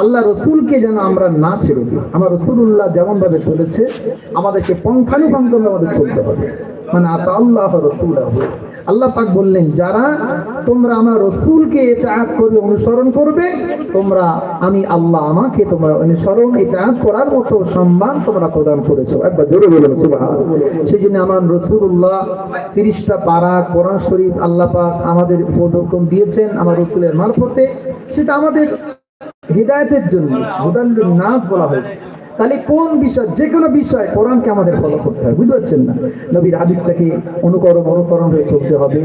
আল্লাহ রসুলকে যেন আমরা না ছেড়ে দিই। আমার রসুল্লাহ যেমন ভাবে চলেছে, আমাদেরকে পঙ্খানুপঙ্খ আমাদের চলতে হবে। মানে আতা আল্লাহ রসুল আল্লাহ পাক বললেন, যারা তোমরা আমার রসুলকে ইতাআত করে অনুসরণ করবে, তোমরা আমি আল্লাহ আমাকে তোমরা অনুসরণ ইতাআত করার মতো সম্মান তোমরা প্রদান করেছ। একবার জোরে বলুন সুবহান সেই জন্য আমার রসুল্লাহ তিরিশটা পারা কোরআন শরীফ আল্লাহ পাক আমাদের উপদক্ষণ দিয়েছেন, আমার রসুলের মারফতে। সেটা আমাদের হৃদায়তের জন্য হুদান নাস বলা হয়েছে। তাহলে কোন বিষয় যে কোনো বিষয় কোরআনকে আমাদের ফলো করতে হবে, বুঝতে পারছেন না? নবীর হাদিসটাকে অনুকরণ অনুকরণ হয়ে চলতে হবে।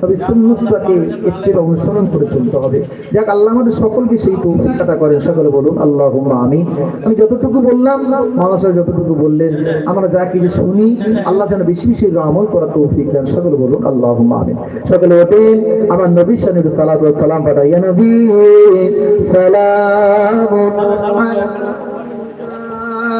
তবে সুন্নতটাকে একটু অনুসরণ করে চলতে হবে। যাক, আল্লাহ আমাদের সকলকে সেই তৌফিকটা করেন। সকলে বলুন আল্লাহ আমি আমি যতটুকু বললাম সাহেব যতটুকু বললেন, আমরা যা কিছু শুনি, আল্লাহ যেন বেশি বেশি আমল করা তৌফিক দেন। সকলে বলুন আল্লাহ আমি সকলে ওঠেন আমার নবী সানির সালাত সালাম পাঠাইয়া নবী সালাম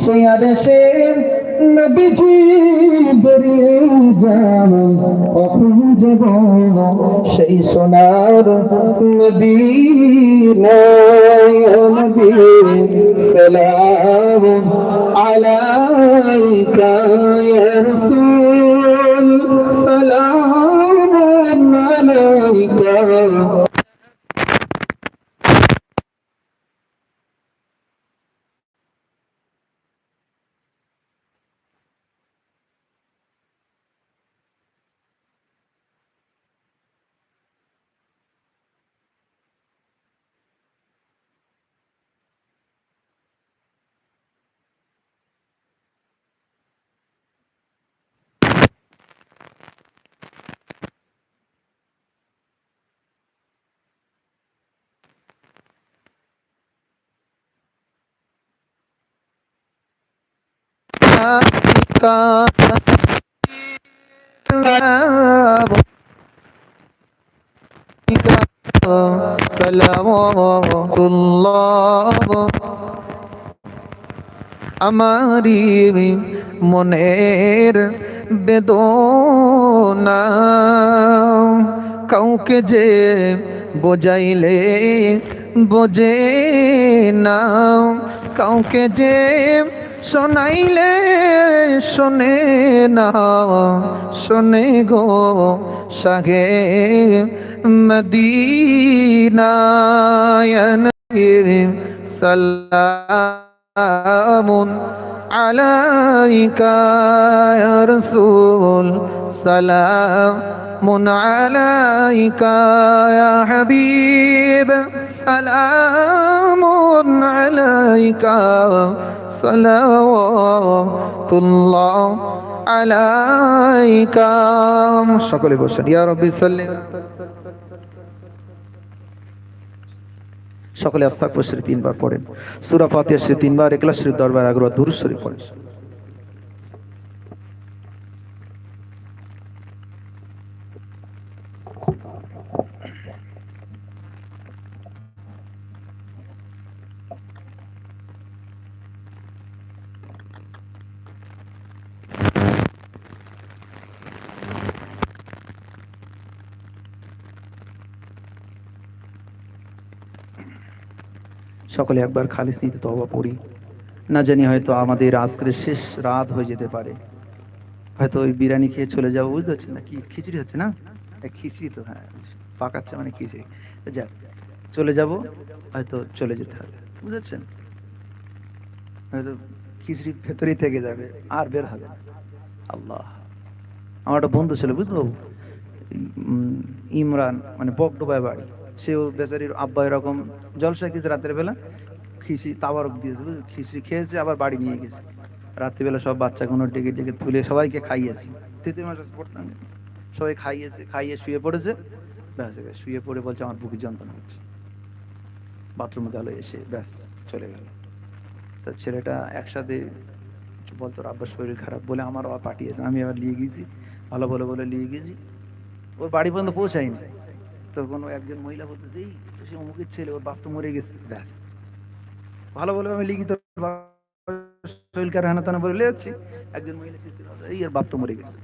সে আদেশে নবীজি বেরিয়ে যান কখন যাব সেই সোনার নদী নদী সালাম আলাইকা, ইয়া রাসূল সালাম আলাইকা আমারি মনের বেদনা কাউকে যে বোঝাইলে বোঝে না কাউকে যে শোনাইলে শোনে না শোনে গো সাগে মদিনায়ন সালামুন আলাইকা ইয়া রাসূল সালামুন আলাইকা ইয়া হাবিব সালামুন আলাইকা সালাওয়াতুল্লাহ আলাইকা সকলে বসেন। ইয়া রাব্বি সাল্লি। সকলে আস্তাগফির শরীফ তিনবার পড়েন। সূরা ফাতিহা শরীফ তিনবার ইখলাস শরীফ দরবার আগর দুরূদ শরীফ পড়েন। সকলে একবার খালিস নিতে তবা পড়ি না জানি হয়তো আমাদের আজকের শেষ রাত হয়ে যেতে পারে। হয়তো ওই বিরিয়ানি খেয়ে চলে যাব, বুঝতে পারছেন না? কি, খিচড়ি হচ্ছে না? খিচড়ি তো হ্যাঁ পাকাচ্ছে মানে খিচড়ি। যাক, চলে যাব, হয়তো চলে যেতে হবে বুঝেছেন হয়তো খিচড়ি ভেতরেই থেকে যাবে, আর বের হবে আল্লাহ, আমার একটা বন্ধু ছিল, বুঝতে বাবু ইমরান মানে বকডোবায় বাড়ি। সেও বেচারির আব্বা এরকম জলসা খেয়েছে রাতের বেলা খিচড়ি তাবারক দিয়েছে, বুঝলি? খিচড়ি খেয়েছে, আবার বাড়ি নিয়ে গেছে। রাত্রিবেলা সব বাচ্চাগুলো ডেকে ডেকে তুলে সবাইকে খাইয়েছে। তৃতীয় মাসে পড়তাম। সবাই খাইয়েছে, খাইয়ে শুয়ে পড়েছে। ব্যাস শুয়ে পড়ে বলছে, আমার বুকের যন্ত্রণা হচ্ছে। বাথরুমে গেল এসে ব্যাস চলে গেল। তো ছেলেটা একসাথে বলতো আব্বার শরীর খারাপ বলে আমার আবার পাঠিয়েছে, আমি আবার নিয়ে গেছি। ভালো বলে বলে নিয়ে গেছি। ওর বাড়ি পর্যন্ত পৌঁছায়নি। তখন ও একজন মহিলা বলতে এই সে অমুকের ছেলে, ওর বাপ তো মরে গেছে। ব্যাস। ভালো বলে আমি লিখিত বাবার হানা বলে যাচ্ছি একজন মহিলা এই এর বাপ তো মরে গেছে।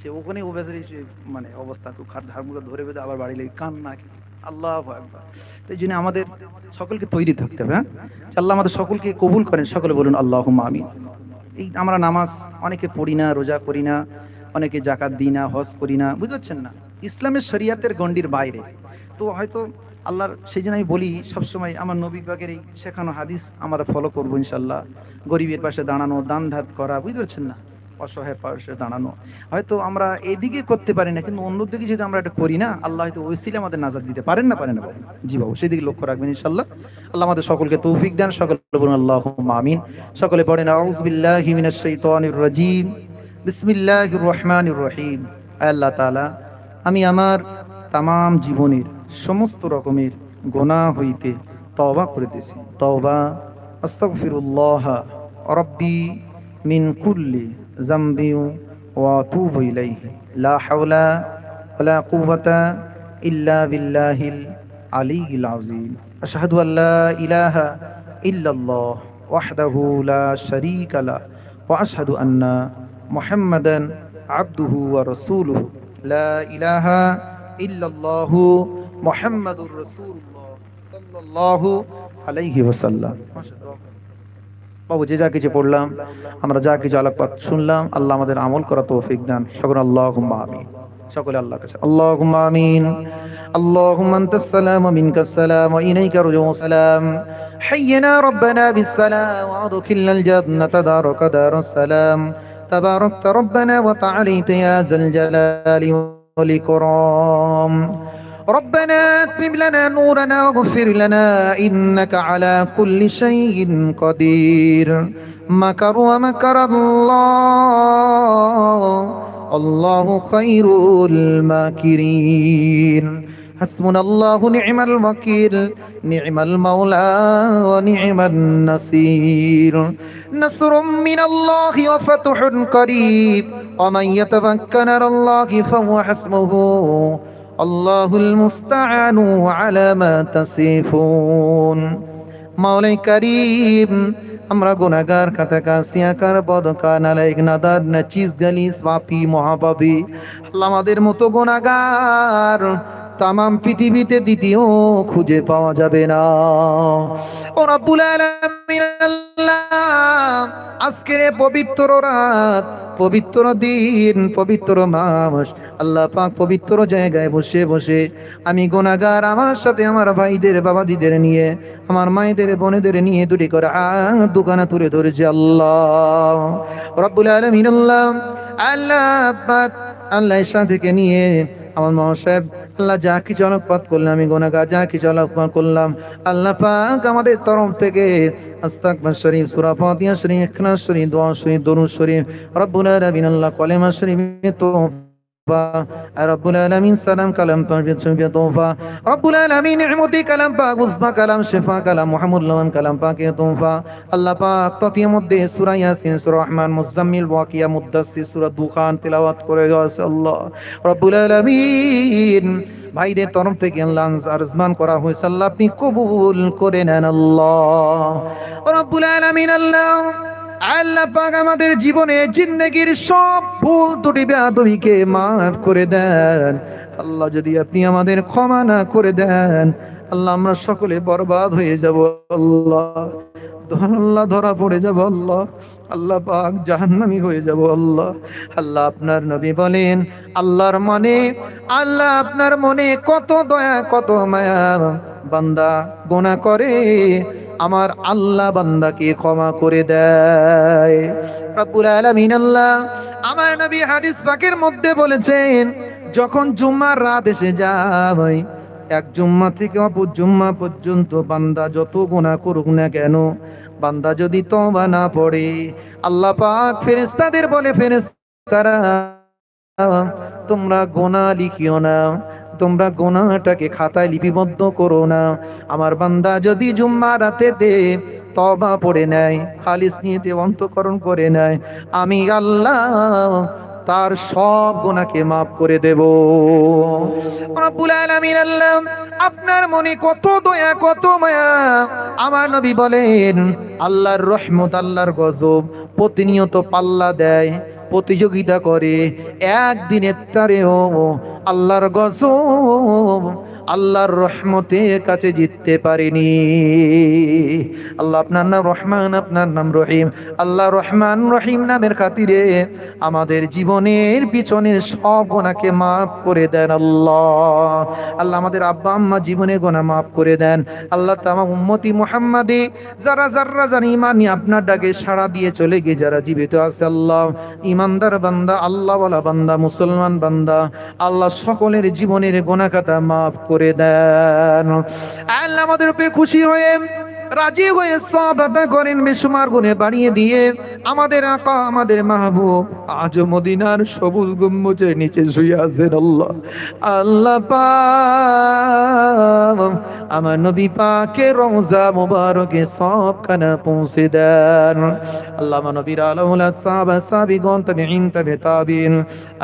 সে ওখানে ও বেচারি মানে অবস্থা খুব খারাপ ধার্মিক ধরে বেঁধে আবার বাড়ি লেগে কান্না কি আল্লাহ এই জন্য আমাদের সকলকে তৈরি থাকতে হবে হ্যাঁ? আল্লাহ আমাদের সকলকে কবুল করেন, সকলে বলুন আল্লাহ আমি এই আমরা নামাজ অনেকে পড়ি না, রোজা করি না, অনেকে জাকাত দিই না, হজ করি না, বুঝতে পারছেন না? ইসলামের শরিয়াতের গণ্ডির বাইরে। তো হয়তো আল্লাহর, সেই জন্য আমি বলি, সবসময় আমার নবী এই শেখানো হাদিস আমরা ফলো করব ইনশাল্লাহ গরিবের পাশে দাঁড়ানো, দান ধাত করা, বুঝতে পারছেন না? অসহায় পাশে দাঁড়ানো। হয়তো আমরা এদিকে করতে পারি না, কিন্তু অন্যদিকে যদি আমরা এটা করি না, আল্লাহ হয়তো ওই সিলে আমাদের নাজাদ দিতে পারেন না পারেন না? জি বাবু সেদিকে লক্ষ্য রাখবেন ইনশাল্লাহ আল্লাহ আমাদের সকলকে তৌফিক দেন, সকলে বলুন আল্লাহ আমিন। সকলে পড়েন আউজ বিল্লাহি মিনাশ শাইতানির রাজিম। বিসমিল্লাহির রহমানির রহিম। আল্লাহ তাআলা আমি আমার তামাম জীবনের সমস্ত রকমের গোনাহ হইতে তওবা করিতেছি। তওবা, আস্তাগফিরুল্লাহ রব্বি মিন কুল্লি জামবি ওয়া আতুবু ইলাইহি। লা হাওলা ওয়ালা কুওয়াতা ইল্লা বিল্লাহিল আলিয়্যিল আযীম। আশহাদু আল্লা ইলাহা ইল্লাল্লাহ ওয়াহদাহু লা শারীকা লা ওয়া আশহাদু আন্না মুহাম্মাদান আবদুহু ওয়া রাসূলুহু। লা ইলাহা ইল্লাল্লাহু মুহাম্মাদুর রাসূলুল্লাহ সাল্লাল্লাহু আলাইহি ওয়াসাল্লাম। বাবু, যে যা কিছু পড়লাম, আমরা যা কিছু আলোকপাত শুনলাম, আল্লাহ আমাদের আমল করা তৌফিক দান। সকল আল্লাহ আমিন। সকলে আল্লাহ কাছে আল্লাহুম্মা আমিন। আল্লাহুম্মা আনতাস সালাম, ওয়া মিনকাস সালাম, ওয়া ইলাইকা রুজুস সালাম। হাইয়িনা রাব্বানা বিস সালাম ওয়া আদখিলনাল জান্নাতা দারকা দারুস সালাম تباركت ربنا وتعاليت يا ذا الجلال والإكرام ربنا اتمم لنا نورنا واغفر لنا إنك على كل شيء قدير مكر ومكر الله الله خير الماكرين حسبنا الله نعم الوكيل نعم المولى ونعم النصير نصر من الله وفتح قريب ومن يتوكل على الله فهو حسبه الله المستعان على ما تصفون মাওলাই করিম আমরা গুনাহগার খাতাকা সিয়াকার বদকা নালাইক নাদার নাচিস গালিস পাপি মহাপাপী আল্লাহ আমাদের মতো গুনাহগার তামাম পৃথিবীতে দ্বিতীয় খুঁজে পাওয়া যাবে না। ও রব্বুল আলামিন আল্লাহ, আজকের পবিত্র রাত, পবিত্র দিন, পবিত্র মাস, আল্লাহ পাক পবিত্র জায়গায় বসে বসে আমি গোনাগার আমার সাথে, আমার ভাইদের বাবাদিদের নিয়ে, আমার মায়েদের, বোনেদের নিয়ে দুটি করে দোকানে তুলে ধরেছে আল্লাহ। রব্বুল আলামিন আল্লাহ আল্লাহ আল্লাহ থেকে নিয়ে আমার মা সাহেব আল্লাহ যা কিছু আলোকপাত করলাম আমি গোনাগা যা কিছু আলোকপাত করলাম, আল্লাহ পাক আমাদের তরফ থেকে আস্তাকবার শরীফ শরীফ শরীফ, দোয়া শরীফ, দরুদ শরীফ, রব্বুল আল্লাহ কলেমা শরীফ তো رب العالمين سلام كلام تنبيه توفى رب العالمين نعمتي كلام পাক উসমা কালাম শিফা কালাম মুহাম্মদ লাওয়ান কালাম পাকে তোফা আল্লাহ পাক ততিয়া মধ্যে সূরা ইয়াসিন সূরা রহমান মুজাম্মিল ওয়াকিয়া মুদাসসির সূরা দুখান তেলাওয়াত করে গেছে আল্লাহ রব্বুল আলামিন ভাইদের তরফ থেকে আল্লাহ আরজমান করা হয়েছে আল্লাহ আপনি কবুল করে নেন আল্লাহ রব্বুল আলামিন আল্লাহ আল্লাহ পাক আমাদের জীবনে জিন্দগির সব ভুল ত্রুটি বেয়াদবিকে মাফ করে দেন। আল্লাহ যদি আপনি আমাদের ক্ষমা না করে দেন, আল্লাহ আমরা সকলে বরবাদ হয়ে যাব, আল্লাহ। আল্লাহ ধরা পড়ে যাব, আল্লাহ। আল্লাহ পাক জাহান্নামি হয়ে যাব, আল্লাহ। আল্লাহ আপনার নবী বলেন, আল্লাহর মনে, আল্লাহ আপনার মনে কত দয়া, কত মায়া। বান্দা গোনা করে আমার আল্লাহ বান্দাকে ক্ষমা করে দেয়। রব্বুল আলামিন আল্লাহ আমার নবী হাদিস পাকের মধ্যে বলেছেন, যখন জুম্মার রাত এসে যায়, এক জুম্মা থেকে অপর জুম্মা পর্যন্ত বান্দা যত গুনাহ করুক না কেন, বান্দা যদি তওবা না পড়ে, আল্লাহ পাক ফেরেশতাদের বলে ফেরেস্তারা তোমরা গোনা লিখিও না। তোমরা গোনাটাকে খাতায় লিপিবদ্ধ করো না। আমার বান্দা যদি জুম্মা রাতে দে তবা পড়ে নেয়, খালিস নিয়েতে অন্তকরণ করে নেয়, আমি আল্লাহ তার সব গোনাকে মাফ করে দেব। আল্লাহ, আপনার মনে কত দয়া, কত মায়া। আমার নবী বলেন, আল্লাহর রহমত, আল্লাহর গজব প্রতিনিয়ত পাল্লা দেয়, প্রতিযোগিতা করে, একদিনের তারেও আল্লাহর গজব আল্লাহর রহমতের কাছে জিততে পারেনি। আল্লাহ, আপনার নাম রহমান, আপনার নাম রহিম। আল্লাহ, রহমান, রহিম নামের খাতিরে আমাদের জীবনের পিছনের সব গোনাকে মাফ করে দেন আল্লাহ। আল্লাহ আমাদের আব্বা, আম্মা জীবনের গোনা মাফ করে দেন। আল্লাহ তামা উম্মতি মুহাম্মাদি যারা যারা জানি ইমানি আপনার ডাকে সাড়া দিয়ে চলে গিয়ে যারা জীবিত আছে আল্লাহ। ইমানদার বান্দা আল্লাহ বান্দা, মুসলমান বান্দা, আল্লাহ সকলের জীবনের গোনা খাতা মাফ করে দেন। আল্লাহ আমাদের উপরে খুশি হয়ে রাজি হয়ে সব আদা করেন বেসুমার গুণে বাড়িয়ে দিয়ে। আমাদের আকা, আমাদের মাহবুব, আজ মদিনার সবুজ গম্বুজের নিচে শুয়ে আছেন আল্লাহ। আল্লাহ আমার নবী পাকে রওজা মুবারকে সব খানা পৌঁছে দেন। আল্লাহ নবীর আলাউলা সাহাবা সাবিগণ তাবিঈন তাবে তাবিন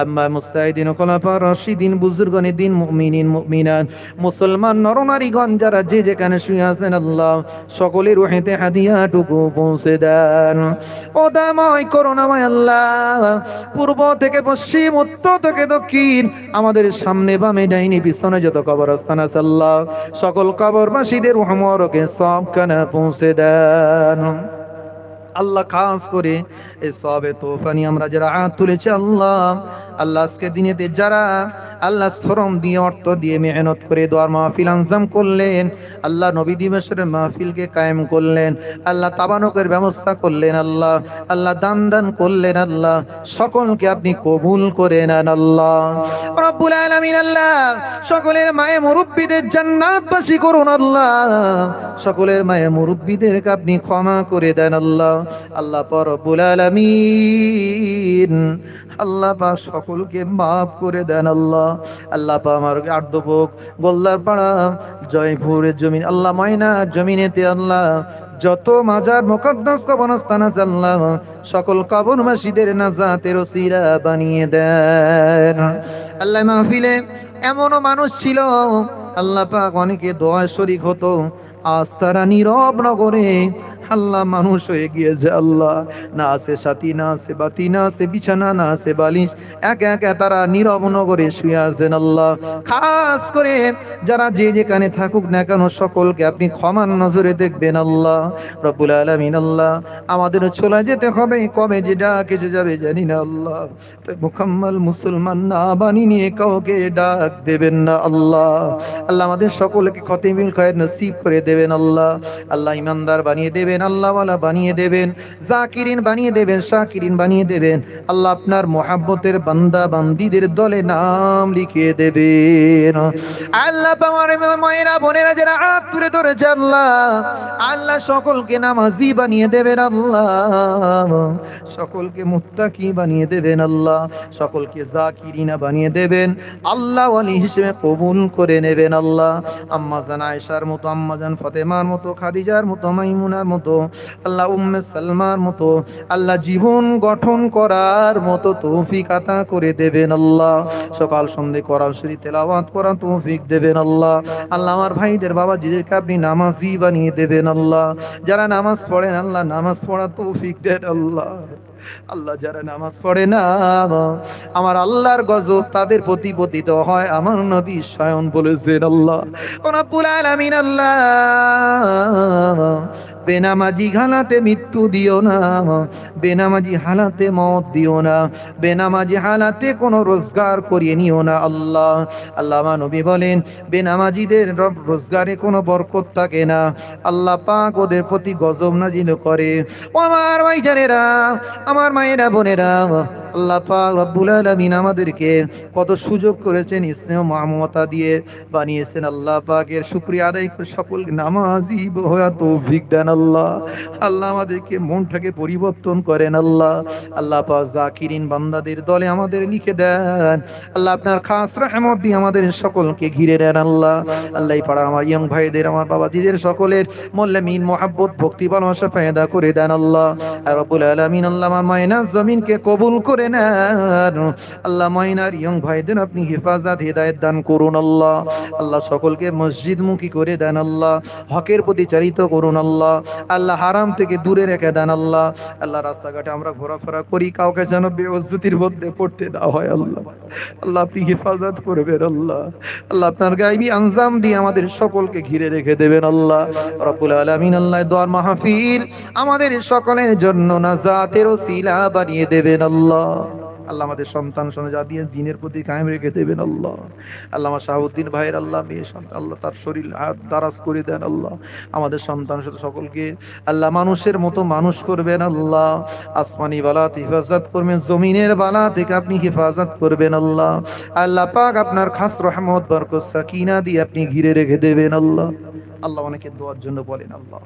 আম্মা মুস্তাহিদিন, খোলাফা, রাশিদিন বুজুর্গনে দিন, মুমিনিন, মুমিনাত, মুসলমান নরনারীগণ যারা যে যেখানে শুয়ে আছেন আল্লাহ সকলের রুহেতে হাদিয়াটুকু পৌঁছে দেন। ও দাময় করুণাময় আল্লাহ। পূর্ব থেকে পশ্চিম, উত্তর থেকে দক্ষিণ। আমাদের সামনে বামে ডাইনি, পিছনে যত কবরস্থান আছে আল্লাহ। সকল কবরবাসীদের রহমরকে সব কানা পৌঁছে দেন। আল্লাহ খাস করে এই সবে তোফানি আমরা যারা হাত তুলেছি আল্লাহ আল্লাহ আজকে দিনেতে যারা আল্লাহ শ্রম দিয়ে, অর্থ দিয়ে, মেহনত করে দোয়ার মাহফিল আঞ্জাম করলেন, আল্লাহ নবী দিবসের মাহফিলকে কায়েম করলেন, আল্লাহ তাবানকের ব্যবস্থা করলেন, আল্লাহ আল্লাহ দান দান করলেন, আল্লাহ, সকলকে আপনি কবুল করে নেন, আল্লাহ। রব্বুল আলামিন, আল্লাহ, সকলের মায়ে মুরব্বীদের জান্নাতবাসী করুন, আল্লাহ। সকলের মায়ে মুরব্বীদেরকে আপনি ক্ষমা করে দেন, আল্লাহ। আল্লাহ পর রব্বুল আলামিন আল্লাহ পা সকলকে মাফ করে দেন আল্লাহ। আল্লাহ পা আমার আর্ধভোগ গোল্লার পাড়া, জয়পুরের জমিন, আল্লাহ ময়না জমিনেতে আল্লাহ, যত মাজার, মুকদ্দাস কবরস্থান আছে আল্লাহ, সকল কবর মাসিদের নাজাতের ওসিরা বানিয়ে দেন। আল্লাহ মাহফিলে এমনও মানুষ ছিল, আল্লাহ পাক অনেকে দোয়া শরিক হতো আজ তারা নীরব নগরে। আল্লাহ মানুষ হয়ে গিয়েছে আল্লাহ। না আছে সাথী, না আছে বাতি, না আছে বিছানা, না আছে বালিশ। একে একে তারা নীরব নগরে শুয়ে আছেন আল্লাহ। খাস করে যারা যে যেখানে থাকুক না কেন সকলকে আপনি ক্ষমার নজরে দেখবেন আল্লাহ। রব্বুল আলামিন আল্লাহ, আমাদের চলে যেতে হবে। কবে যে ডাক এসে যাবে জানি না আল্লাহ। মুকাম্মাল মুসলমান না বানি নিয়ে কাউকে ডাক দেবেন না আল্লাহ। আল্লাহ আমাদের সকলকে খতিমিল খয়ের নসিব করে দেবেন আল্লাহ। আল্লাহ ইমানদার বানিয়ে দেবেন আল্লাহওয়ালা বানিয়ে দেবেন, জাকিরিন বানিয়ে দেবেন শাকিরিন বানিয়ে দেবেন। আল্লাহ আপনার মোহাব্বতের বান্দা বান্দিদের দলে নাম লিখিয়ে দেবেন। আল্লাহ আমার মায়েরা, বোনেরা, যারা হাত তুলে ধরেছে আল্লাহ আল্লাহ সকলকে নামাজি বানিয়ে দেবেন আল্লাহ। সকলকে মুত্তাকি বানিয়ে দেবেন আল্লাহ। সকলকে জাকিরিনা বানিয়ে দেবেন। আল্লাহ আলী হিসেবে কবুল করে নেবেন আল্লাহ। আম্মা জান আয়েশার মতো আম্মা জান ফাতেমার মতো, খাদিজার মতো, মাইমুনার মতো, আল্লাহ উম্মে সালমার মতো, আল্লাহ জীবন গঠন করার মতো তৌফিক আতা করে দেবেন আল্লাহ। সকাল সন্ধে করার শ্রী তেলাওয়াত করা তৌফিক দেবেন আল্লাহ। আল্লাহ আমার ভাইদের বাবা জিদেরকে আপনি নামাজি বানিয়ে দেবেন আল্লাহ। যারা নামাজ পড়েন, আল্লাহ নামাজ পড়া তৌফিক দেন আল্লাহ। আল্লাহ যারা নামাজ পড়ে না, আমার আল্লাহর গজব তাদের প্রতি পতিত হয়, আমার নবী স্বয়ং বলেছেন আল্লাহ। আলামিন আল্লাহ, বেনামাজি হালাতে মৃত্যু দিও না, বেনামাজি হালাতে মত দিও না, বেনামাজি হালাতে কোনো রোজগার করিয়ে নিও না আল্লাহ। আল্লাহ নবী বলেন, বেনামাজিদের রোজগারে কোনো বরকত থাকে না। আল্লাহ পাক ওদের প্রতি গজব নাজিল করে। আমার ভাইজানেরা আমার মায়েরা বোনেরা আল্লাহ পাক রব্বুল আলামিন আমাদেরকে কত সুযোগ করেছেন স্নেহ মমতা দিয়ে বানিয়েছেন। আল্লাহ পাকের শুকরিয়া আদায় করে সকল নামাজি হওয়া তৌফিক দেন আল্লাহ। আল্লাহ আমাদেরকে মনটাকে পরিবর্তন করেন আল্লাহ। আল্লাহ পাক জাকিরিন বান্দাদের দলে আমাদের লিখে দেন। আল্লাহ আপনার খাস রহমত দিয়ে আমাদের সকলকে ঘিরে দেন আল্লাহ। আল্লাহ পাড়া আমার ইয়ং ভাইদের, আমার বাবাজিদের সকলের মোল্লামিন মোহাব্বত ভক্তি ভালোবাসা ফায়দা করে দেন আল্লাহ। আর রব্বুল আলামিন আল্লাহ আমার মায়না জমিনকে কবুল করে আল্লাহ মাইনার ইয়ং ভাইদের আপনি হেফাজত, হেদায়েত দান করুন আল্লাহ। আল্লাহ সকলকে মসজিদ মুখী করে দেন আল্লাহ। হকের প্রতি চারিত করুন আল্লাহ। আল্লাহ হারাম থেকে দূরে রেখে দেন আল্লাহ। আল্লাহ রাস্তাঘাটে আমরা ঘোরাফেরা করি, কাউকে যেন বেউজ্জতির মধ্যে পড়তে দেওয়া হয় আল্লাহ। আল্লাহ আপনি হেফাজত করবেন আল্লাহ। আল্লাহ আপনার গাইবি আঞ্জাম দিয়ে আমাদের সকলকে ঘিরে রেখে দেবেন আল্লাহ। রব্বুল আলামিন আল্লাহ দোয়ার মাহফিল আমাদের সকলের জন্য নাজাতের ওসিলা বানিয়ে দেবেন আল্লাহ। আল্লাহ। আমাদের সন্তান সনজা দিয়ে দিনের প্রতি কায়েম রেখে দেবেন আল্লাহ। আল্লাহ আমার শাহাবুদ্দিন ভাইয়ের আল্লাহ, মেয়ে সন্তান, আল্লাহ তার শরীর দারাজ করে দেন আল্লাহ। আমাদের সন্তান সাথে সকলকে আল্লাহ মানুষের মতো মানুষ করবেন আল্লাহ। আসমানি বালাত হেফাজত করবেন, জমিনের বালা থেকে আপনি হেফাজত করবেন আল্লাহ। আল্লাহ পাক আপনার খাস রহমত, বরকত, সাকিনা দিয়ে আপনি ঘিরে রেখে দেবেন আল্লাহ। আল্লাহ অনেকে দোয়ার জন্য বলেন আল্লাহ।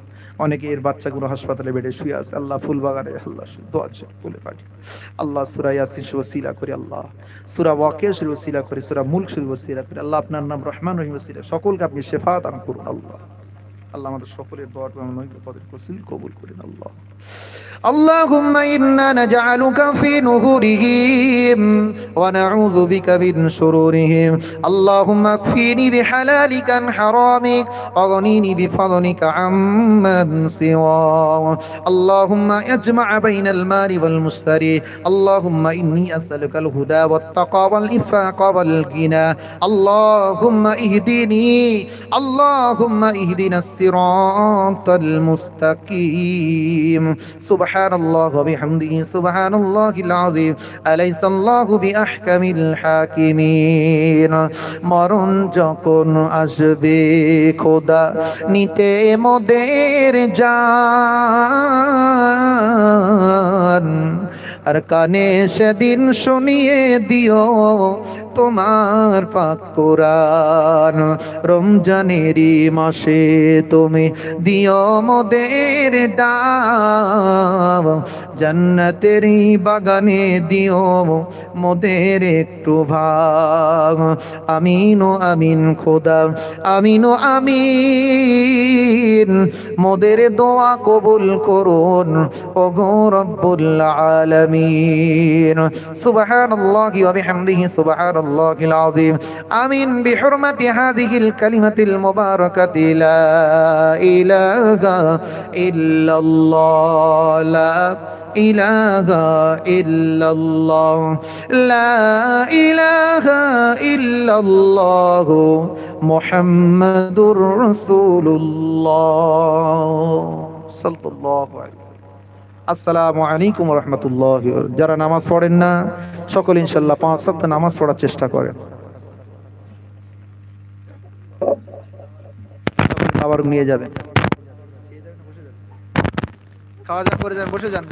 অনেকে এর বাচ্চাগুলো হাসপাতালে বেডে শুয়ে আছে। আল্লাহ ফুল বাগানে আল্লাহ আছে বলে পাঠি আল্লাহ সুরা ইয়াসিন শুভ সিলা করে, আল্লাহ সুরা ওয়াকে শুভ সিলা করে, সুরা মুল্ক শুভ সিলা করে, আল্লাহ আপনার নাম রহমান রহিম সিলা সকলকে আপনি শেফা দান করুন, আল্লাহ। আল্লাহ আমাদের সকলের দোয়ার পদের কসিল কবুল করেন আল্লাহ اللهم إنا نجعلك في نهورهم ونعوذ بك من شرورهم اللهم اكفيني بحلالك عن حرامك واغنيني بفضلك عمن سواك اللهم اجمع بين المال والمشتري اللهم إني أسألك الهدى والتقى والإفاق والغنى اللهم اهدني اللهم اهدنا الصراط সিরাতাল মুস্তাকিম। সুবহানাল্লাহি ওয়া বিহামদিহি, সুবহানাল্লাহিল আযীম। আলাইসা আল্লাহু বিআহকামিল হাকিমিন। মরণ যখন আসবে, খোদা নিতে মোদের জান। আর কানে সেদিন শুনিয়ে দিও তোমার পাক কোরআন। রমজানেরই মাসে তুমি দিও মোদের ডাব। জান্নাতেরই বাগানে দিও মোদের একটু ভাগ। আমিন ও আমিন খোদা, আমিন ও আমিন। মোদের দোয়া কবুল করুন, ওগো রব্বুল আলামিন। ওয়া বিহামদিহি সুবহানাল্লাহিল আযীম আমিন বিহুরমাতি হাযিহিল কালিমাতিল মুবারাকাতি লা ইলাহা ইল্লাল্লাহ লা ইলাহা ইল্লাল্লাহ লা ইলাহা ইল্লাল্লাহ মুহাম্মাদুর রাসূলুল্লাহ সাল্লাল্লাহু আলাইহি ওয়াসাল্লাম আসসালামু আলাইকুম রহমতুল্লাহ। যারা নামাজ পড়েন না, সকল ইনশাল্লাহ পাঁচ সপ্তাহ নামাজ পড়ার চেষ্টা করেন। খাবার নিয়ে যাবেন। খাওয়া দাওয়া করে যান, বসে যান।